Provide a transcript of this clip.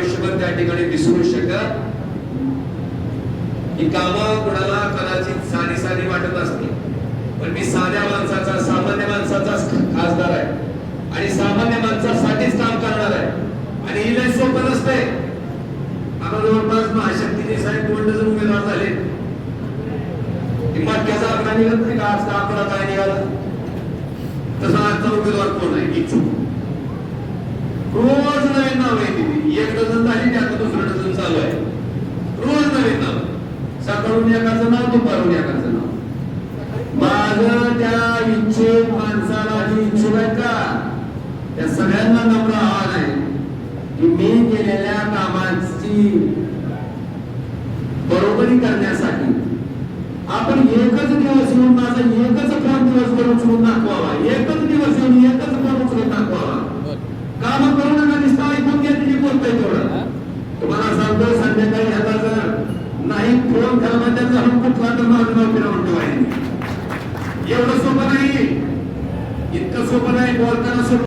आयुष्यभर त्या ठिकाणी विसरू शकत. ही कामं कुणाला कदाचित साधी साधी वाटत असते पण मी साध्या माणसाचा सामान्य माणसाचाच खासदार आहे. आणि सामान्य माणसासाठीच काम करणार आहे. आणि ही लय सोपं नसते आता जवळपास महाशक्तीचे साहेब दोन जर उमेदवार झाले. मटक्याचा आकडा निघत नाही का? आजचा आकडा काय निघाला? तसा आजचा उमेदवार कोण आहे? इच्छुक रोज नवीन नाव आहे तिथे एक डझन झाली की आता दुसरं डझन चालू आहे रोज नवीन नाव सकाळून एकाचं नाव दुपारून एकाचं नाव. माझं त्या इच्छुक माणसाला जी इच्छुक आहेत का? त्या सगळ्यांना नम्र आव्हान आहे की मी केलेल्या कामाची बरोबरी करण्यासाठी आपण एकच दिवस येऊन माझा एकच फोन दिवसभर उचलून दाखवावा. एकच दिवस येऊन एकच फोन उचलून दाखवावा. काम करू नका नुसतं ऐकून घ्या गोष्ट आहे तेवढं. तुम्हाला सांगतो संध्याकाळी ह्याचा जर नाही फोन करा त्याचा हम कुठला तर एवढं सोपं नाही. इतकं सोपं नाही बोलताना सोपं